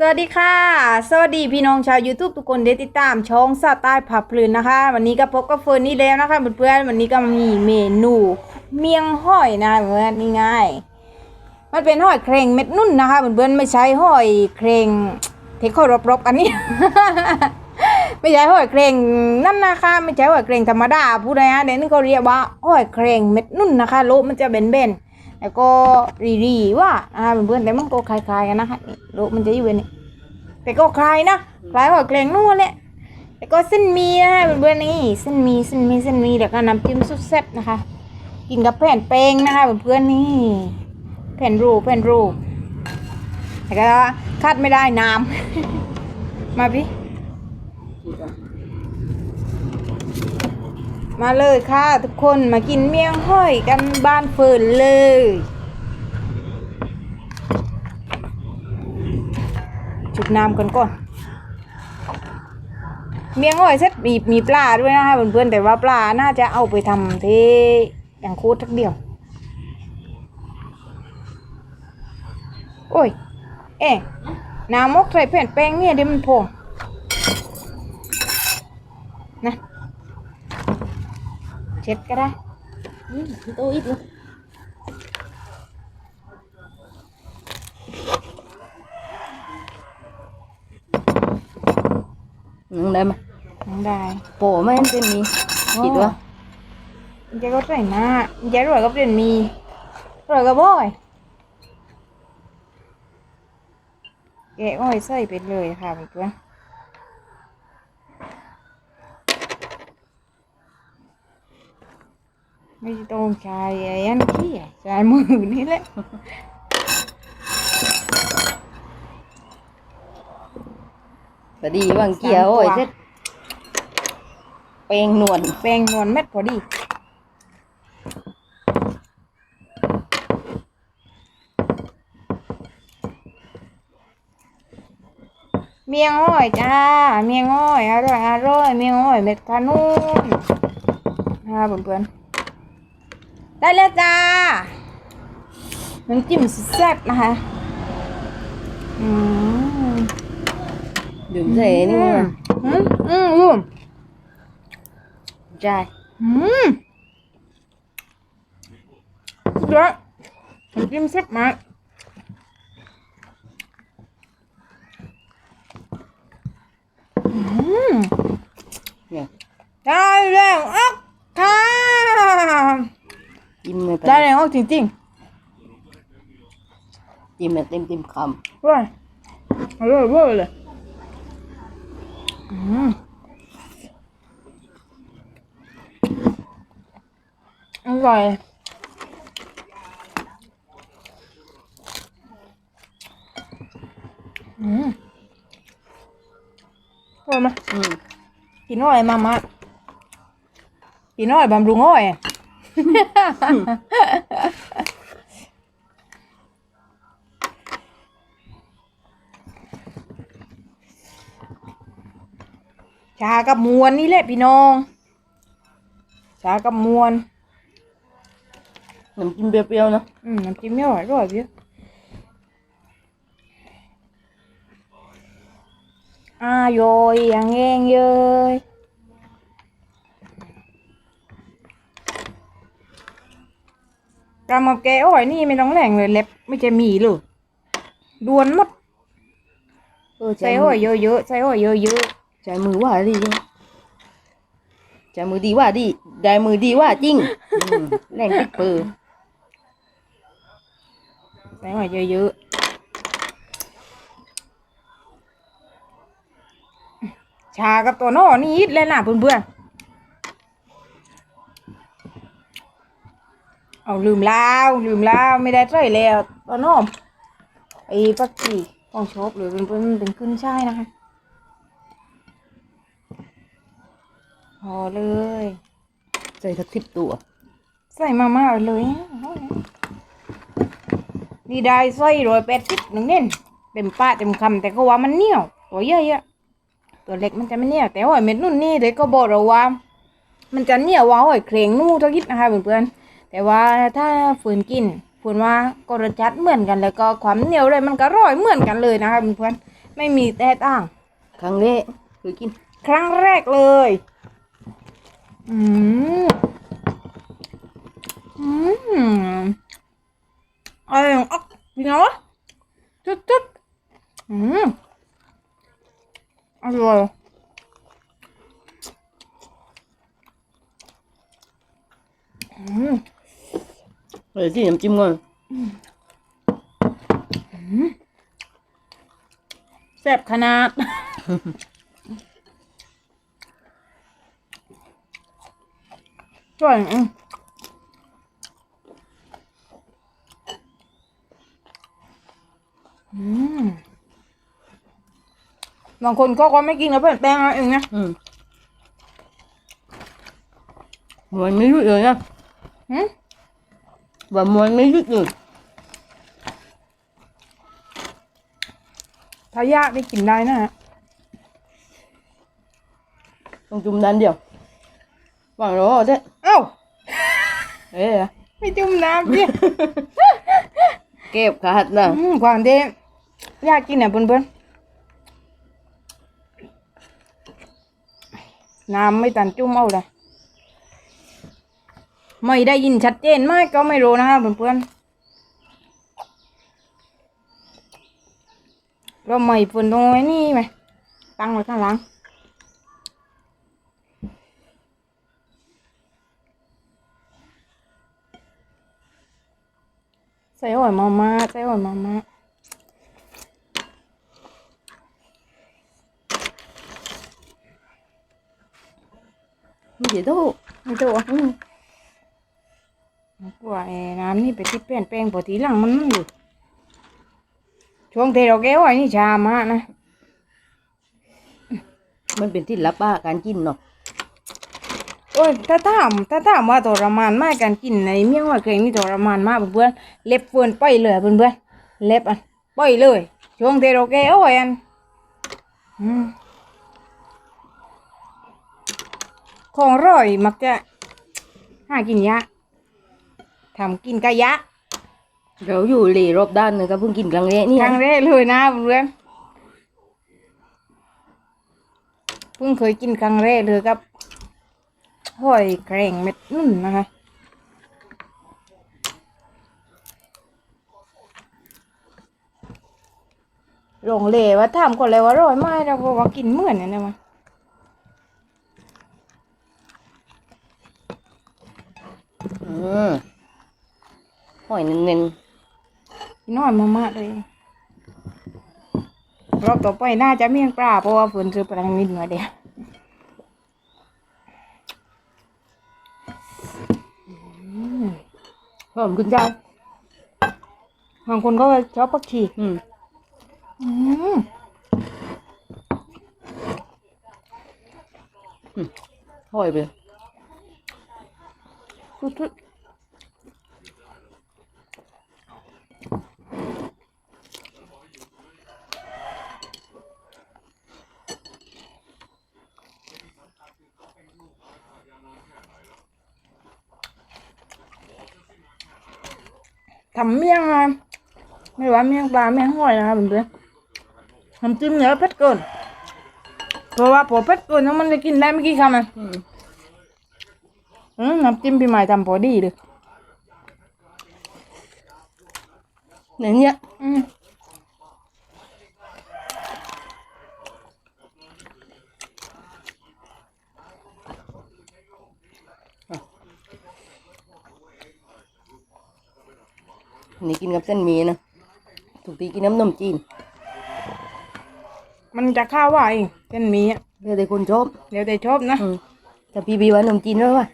สวัสดีค่ะ สวัสดีพี่น้องชาว YouTube ทุกคนที่ติดตามช่องสาใต้ผับพลืนนะคะ วันนี้ก็พบกับเฟิร์นนี่แล้วนะคะเพื่อนๆวันนี้ก็มีเมนูเมียงห้อยนะเพื่อนนี่ง่ายมันเป็นห้อยเครงเม็ดนุ่นนะคะเพื่อนๆไม่ใช่ห้อยเครงเทคอยรบๆกันนี่ไม่ใช่ห้อยเครงนั่นนะคะ ไม่ใช่ห้อยเครงธรรมดาผู้ใดนะเดี๋ยวนี้เขาเรียกว่าห้อยเครงเม็ดนุ่นนะคะโลมันจะเบนๆ แล้วก็รีๆว่านะคะเพื่อนๆแต่มันก็คล้ายๆกันนะคะนี่โลมันจะอยู่แบบนี้แต่ก็คล้ายนะคล้ายกับแกงนู่นแหละแต่ก็เส้นมีนะคะเพื่อนๆนี่เส้นมีเส้นมีเส้นมีเดี๋ยวก็น้ำจิ้มสุดแซ่บนะคะ กินกับแผ่นแป้งนะคะเพื่อนๆนี่แผ่นรูปแผ่นรูปแต่ก็คาดไม่ได้น้ำมาพี่ มาเลยค่ะ ทุกคนมากินเมี่ยงห้อยกันบ้านเฟิร์นเลย จุบน้ำกันก่อน เมี่ยงอ้อยเสร็จมีมีปลาด้วยนะคะเพื่อนๆแต่ว่าปลาน่าจะเอาไปทำเทอย่างคตรทักเดียว โอ้ย เอ๊ะน้ำมกใส่แผ่นแป้งเนี่ยเดี๋ยวมันพองนะ เช็ดก็ได้อืมโตอีกเลยนังได้ไหมน้องได้โปะไม่เป็นมีคิดว่ามันจะก็ใส่หน้ามันจะรวยก็เปลี่ยนมีรวยก็บ่อยแกะอ้อยใส่ไปเลยค่ะเพื่อน ไม่ต้องใช้ไอ้อันขี้อะใช้มือนี่แหละพอดีว่างเกียร์โอ้ยเสร็จเปลงนวลแป้งนวลเม็ดพอดีเมียงอ้อยจ้า เมียงอ้อยอร่อยอร่อยเมียงอ้อยเม็ดขนุนค่ะเพื่อนๆ ได้แล้วจ้าน้ำจิ้มสุดแซ่บนะคะ อืมดื่มใส่นี่มั้งอืมอืมอืมใช่อืมเดี๋ยวน้ำจิ้มแซ่บมากอืมเนี่ยได้แล้วออกค่ะ จิ้มเลย ไปได้แล้วออกจริงจิ้มแบบเต็มเต็มๆคๆร่อยอร่อยเวอร์เลยอืมอร่อยอืมอร่อยไหมำอืมกินอ้อยมามากินอ้อยบำรุงอ้อย ชากับมวนนี่แหละพี่น้อง ชากับมวนน้ำจิ้มเปรี้ยวๆเนอะอืมน้ำจิ้มไม่อร่อยอร่อยพี่อ่าโยยอย่างเองเยย กำกับแกอ้อยนี่ไม่ต้องแหล่งเลยเล็บไม่จะมีเลยดวนหมดเออใส่อ้อยเยอะๆใส่อ้อยเยอะใจมือว่าดีจริงใจมือดีว่าดีใจมือดีว่าจริงอืมแรงติ๊กเปอร์ๆใส่อ้อยเยอะๆชากับตัวโน่นี่ยิดเลยนะเพื่อนๆ เอาลืมแล้วลืมแล้วไม่ได้ใส่แล้วตัวโน่ไอ้ปักจีของชอบหรือเป็นเป็นเป็นขึ้นช่ายนะคะพอเลย ใส่สักสิบตัว ใส่มาม่าเลย นี่ได้ใส่ร้อยแปดสิบหนึ่งเน่นเต็มปากเต็มคำแต่ก็ว่ามันเหนียว ตัวใหญ่อะตัวเล็กมันจะไม่เหนียว แต่หอยเม็ดนุ่นนี่เด็กก็บอกเราว่า มันจะเหนียวว่าหอยเครงนู่เท่าคิดนะคะเพื่อนๆ แต่ว่าถ้าฝืนกินฝืนว่าก็รสชาติเหมือนกันแล้วก็ความเหนียวเลยมันก็อร่อยเหมือนกันเลยนะคะเพื่อนๆไม่มีแต่ต่าง ครั้งแรกเคยกิน ครั้งแรกเลย อืมอืมอะไรอย่างอ๊อกจริงเหรอจุดจุดอืมอร่อยอืม เลยที่น้ำจิ้มก่อนแซ่บขนาดอร่อยอืมอืมบางคนก็ก็ไม่กินแล้วเป็นแป้งอะไรเองนะอืมมันไม่รู้เลยนะหืม ว่ามันไม่รู้เลยถ้ายากได้กินได้นะฮะต้องจุ่มด้านเดียววางรอเด้เอ้าเอ้ยไม่จุ่มน้ำพี่เก็บขาดนะอืมความเด้อยากกินเนี่ยเพื่อนๆน้ำไม่ตันจุ่มเอาเลย ไม่ได้ยินชัดเจนมากก็ไม่รู้นะครับเพื่อนๆเราไม่เปิดตรงไอ้นี่ไหมตั้งไว้ข้างหลังใส่หอยมาม่าใส่หอยมาม่าไม่เดี๋ยวโตไม่ตัวอืม กว่าไอ้น้ำนี่ไปที่เปลี่ยนแปลงพอทีหลังมันนั่นอยู่ช่วงเทเราแก้วไอ้นี่ชามากนะ มันเป็นที่ลับป้าการกินเนาะโอ้ยถ้าถามถ้าถามว่าทรมานมากการกินในเมี่ยงว่าเคยนี่ทรมานมากเพื่อนๆเล็บเฟือนไปเลยเพื่อนๆเล็บอะไปเลย ช่วงเทเราแก้วไอ้อันอืมของอร่อยมักจะหากินยะ ทำกินกะยะเราอยู่เหลรอบด้านเลยก็เพิ่งกินครั้งแรกนี่ครั้งแรกเลยนะเพื่อนเพิ่งเคยกินครั้งแรกเลยครับหอยแกรงเม็ดนุ่นนะคะหลงเลว่าถามคนเลยว่าอร่อยไหมเราบอกว่ากินเหมือนเนี่ยนะมาอืม หอยเน้นกินหอยมามากเลยรอบต่อไปน่าจะเมี่ยงปลาเพราะว่าฝนซื้อปลานิดมาเดียวๆหอมขึ้นใจบางคนก็ชอบผักชีอืมอืมหอยไปสุดๆ ทำเมี่ยงไม่ว่าเมี่ยงปลาเมี่ยงหอยนะครับเพื่อนๆน้ำจิ้มเนื้อเผ็ดเกินเพราะว่าพอเผ็ดเกินแล้วมันจะกินได้ไม่กี่คำนะอืมอืมน้ำจิ้มพี่หมายทำพอดีเลยเนี่ยเนี่ย อืม อั นนี่กินกับเส้นหมี่นะถูกตีกินน้ำนมจีน มันจะข้าวว่าเองเส้นหมีอะเพื่อแต่คนชอบเดี๋ยวแต่ชอบนะอืมแต่พี่บีว่านมจีนด้วยว่ะ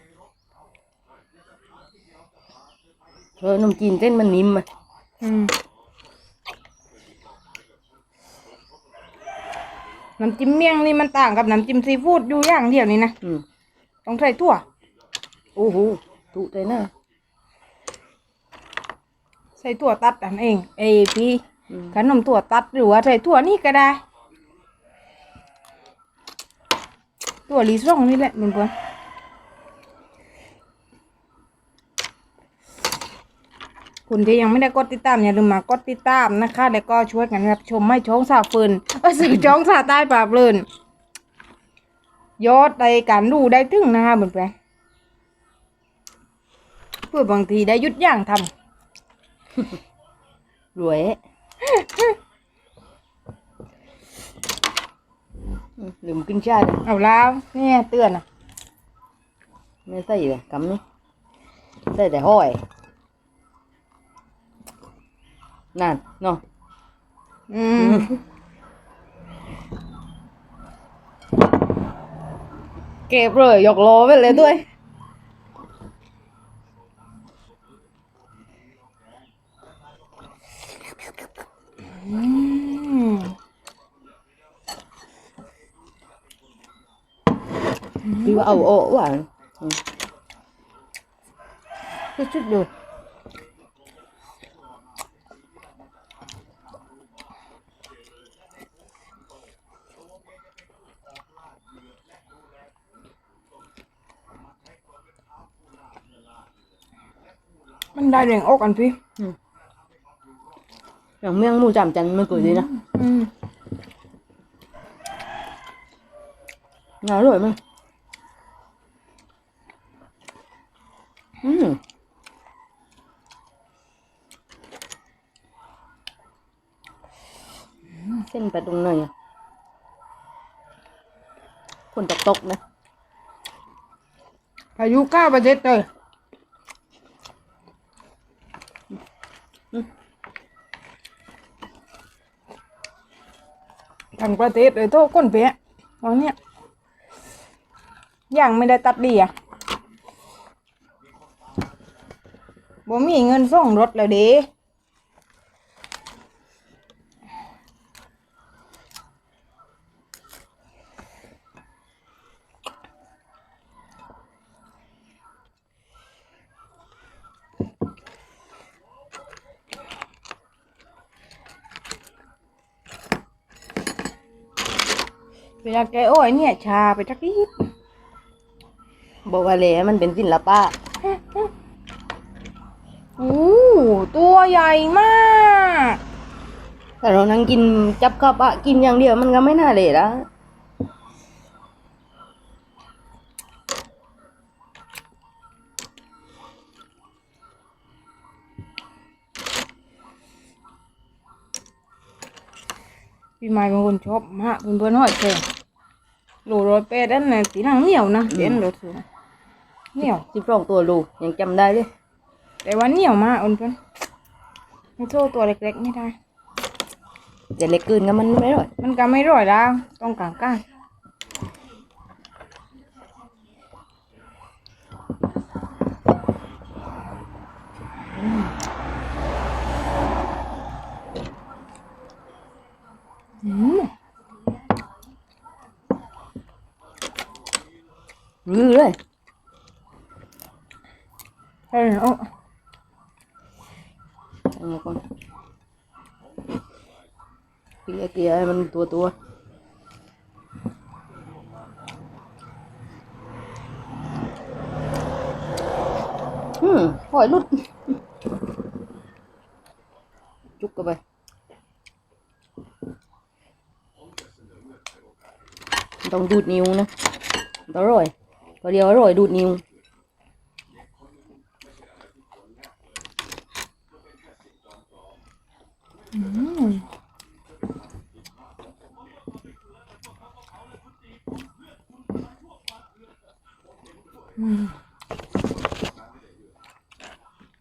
เพราะนมจีนเส้นมันนิ่มอะอืมน้ำจิ้มเมี่ยงนี่มันต่างกับน้ำจิ้มซีฟู้ดอยู่อย่างเดียวนี่นะอืมต้องใส่ถั่ว โอ้โหถูกเลยนะ ใส่ถั่วตัดอันเองเอพี่อืม ขนมถั่วตัดหรือว่าใส่ถั่วนี่ก็ได้ถั่วลิซ่งนี่แหละเหมือนกันคุณที่ยังไม่ได้กดติดตามอย่าลืมมากดติดตามนะคะ แล้วก็ช่วยกันรับชมไม่ช่องสาวเฟินเออสื่อช่องสาวใต้ปราบเลินยอดในการดูได้ถึงนะคะเพื่อนๆ เพื่อบางทีได้หยุดย่างทำ รวยอืมลืมกินชาเลยเอาแล้วเนี่ยเตือนอะไม่ใส่เลยกำนี่ใส่แต่ห้อยนั่นเนาะอืมเก็บเลยยกโลไปเลยด้วย อืมีว่าเอาโอ้หวานชุดๆดูมันได้แรงอกอันพี่ อย่างเมี่ยงหมูจามจันทร์มันเกิดดีนะ อืม น่าอร่อยมั้งอืมเส้น ไปตรงไหนอะคนตกตกนะพายุก้าประเทศเลยทั้งประเทศเลยโทษก้นเปียะวันเนี้ยยังไม่ได้ตัดดีอะบ่มีเงินส่งรถแล้วเด้ เวลาแกโอ้ยเนี่ย ชาไปทักทีบอกว่าเลยมันเป็นศิลปะโอ้ตัวใหญ่มาก แต่เรานั่งกินจับข้าวปะกินอย่างเดียวมันก็ไม่น่าเลยละพี่ไม้เป็นคนชอบมากเพื่อนๆหอยแครง โลร้อยแปดนั่นน่ะตีหนังเหนียวนะเด่นรถสูงเหนียว สิบสองตัวลูกยังจำได้เลยแต่ว่าเหนียวมากเพื่อนๆไม่โทษตัวเล็กๆไม่ได้ แต่เล็กเกินก็มันไม่อร่อยมันก็ไม่ร่อยแล้วต้องกลางก้างอืม รื้อเลยเฮ้ยโอ้เอาก่อนเกลี่ยเกลี่ยให้มันตัวตัวอืมหอยลุด จุกกันไปต้องดูดนิ้วนะอร่อย พอเดียวอร่อยดูดนิ้ว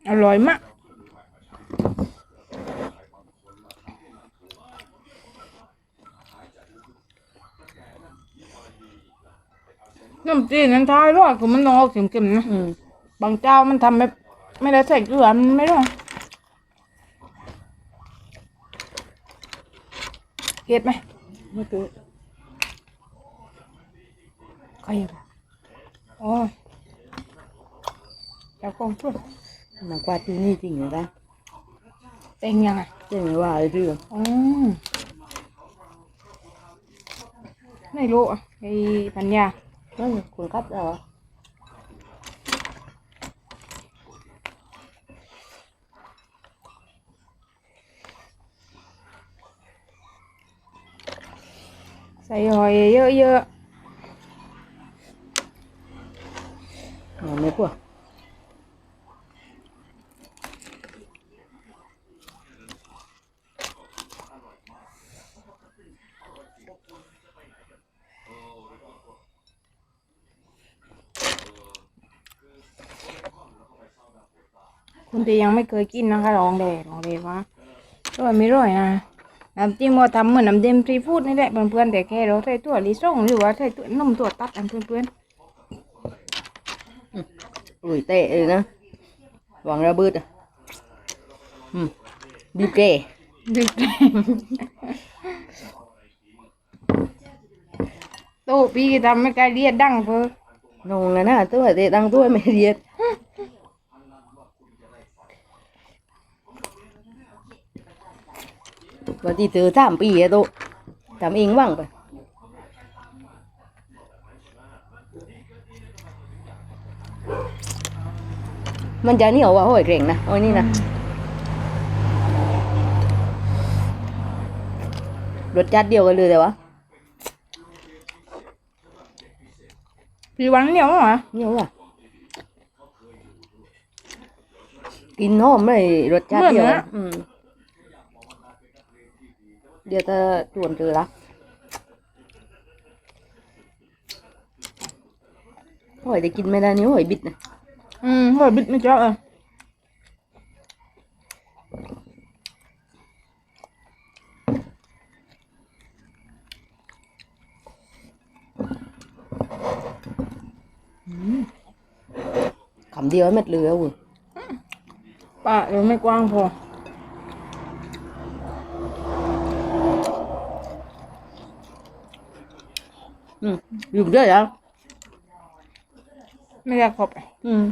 อร่อยมาก น้ำจีนนั้นท้ายรอดคือมันนอกเค็มๆนะอืมบางเจ้ามันทำไม่ไม่ได้ใส่เกลือมันไม่ได้เผ็ดไหมไม่เกินใครอะอ๋อเจ้าของช่วยหนังกวาดที่นี่จริงเหรอปะเต็งยังไงเจ๊ไม่ว่าเลยพี่อ๋อไม่รู้อะไอ้ปัญญา nó cuốn cắp rồi Say hồi dơ dơ. ๆคุณตียังไม่เคยกินนะคะลองเดลองเดว่าอร่อยไม่อร่อยนะน้ำจิ้มว่าทำเหมือนน้ำจิ้มซีฟู้ดนี่แหละเพื่อนๆแต่แค่เราใส่ตัวลิซ่งหรือว่าใส่ตัวนมตัวตัดอันเพื่อนอุ้ยเตะเลยนะวางระเบิดอะอืมบีบแกๆดึกโต๊ะพี่ทำไม่กล้าเรียดดังเพื่อนงนะนะตัวเตะตั้งตัวไม่เรียด วันที่เจอสามปีอะตัวทำเองว่างไปมันจะเหนียวว่าห้อยเกร่งนะโอ้ยนี่นะรสจัดเดียวกันเลยแต่ว่าพี่วันเหนียวเหรอเหนียวอะกินหอมเลยรสชาติเดียวเหมือนอะนะอืม เดี๋ยวจะจวนเจอละหอยได้กินไม่ได้นี่หอยบิดนะอืมหอยบิดไม่เจาะเออคำเดียวเม็ดเรือเว้ยปะเดี๋ยวไม่กว้างพอ อืมอยู่เยอะยังไม่อยากขอบอืม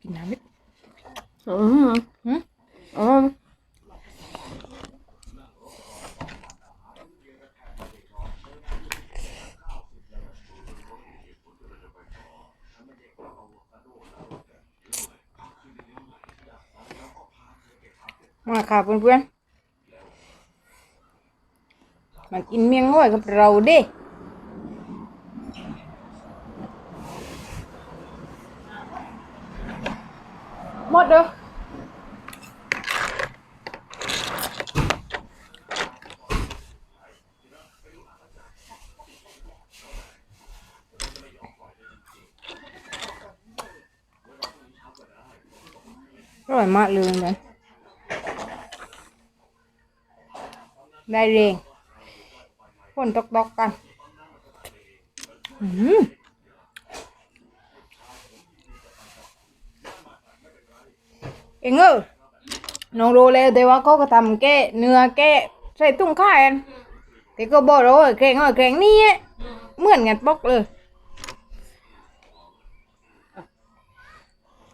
กินน้ำนิดอืม หืม อืม มาค่ะเพื่อนๆ มากินเมียงง่อยกับเราเด้หมดเด้ออร่อยมากเลยเหมือนกั ได้เรงฝนตกตกๆกันอืมเองเออน้องรู้แล้วแต่ว่าเขาก็ทำแก้เนื้อแก้ใส่ตุ้งข่ายอันแต่ก็บอกเราว่าแกงอะแกงนี่เหมือนกันปอกเลย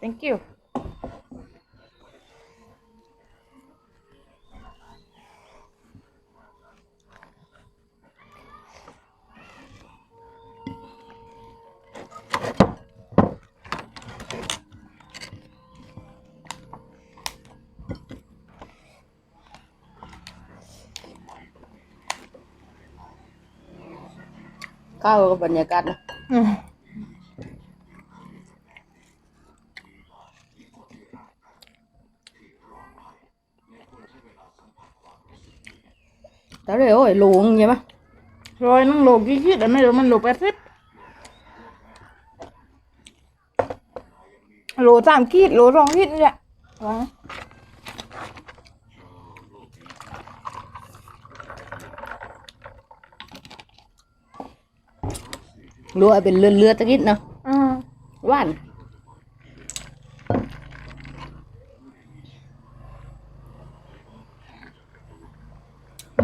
thank you เข้ากับรรยากาศนะแต่เดี๋ยวไอ้หลวงใช่ไหมรอยนั่งโลกี้คิดแต่ไม่รู้มันโลแปดสิบโลสามขีดโลสองขีดนี่แหละวะ เลือดตะกี้เนาะ ừ. หว่าน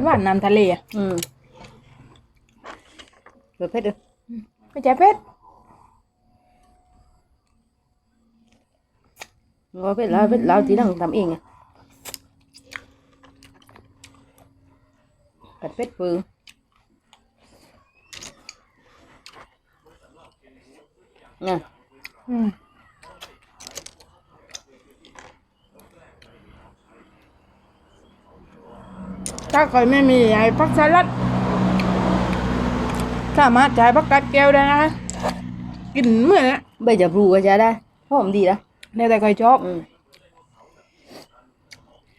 หวานน้ำทะเลอะอืมเลือดเผ็ดเลยไม่ใช่เผ็ด ngồi biết lao biết lao tí đằng tắm yên à cắt vết vương น่ะอืมถ้าใครไม่มีไอ้ผักสลัดสามารถใช้ผักกัดแก้วได้นะคะกินเหมือนอะใบจะปลูกก็จะได้หอมดีนะแล้วแต่ใครชอบอืม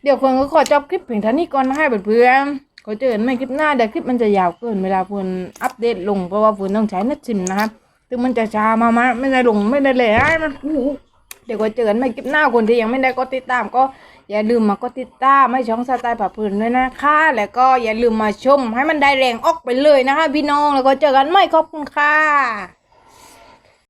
เดี๋ยวคนก็ขอจบคลิปเพียงเท่านี้ก่อนนะคะเพื่อนๆก็เจอกันใหม่คลิปหน้าเดี๋ยวคลิปมันจะยาวเกินเวลาเพื่อนอัปเดตลงเพราะว่าเพื่อนต้องใช้เน็ตซิมนะครับ ถึงมันจะชามามาไม่ได้ลงไม่ได้เลยให้มันอู้เดี๋ยวก็เจอกันใหม่คลิปหน้าคนที่ยังไม่ได้ก็ติดตามก็อย่าลืมมาก็ติดตามให้ช่องสไตล์ผับพื้นด้วยนะคะแล้วก็อย่าลืมมาชมให้มันได้แรงออกไปเลยนะคะพี่น้องแล้วก็เจอกันใหม่ขอบคุณค่ะ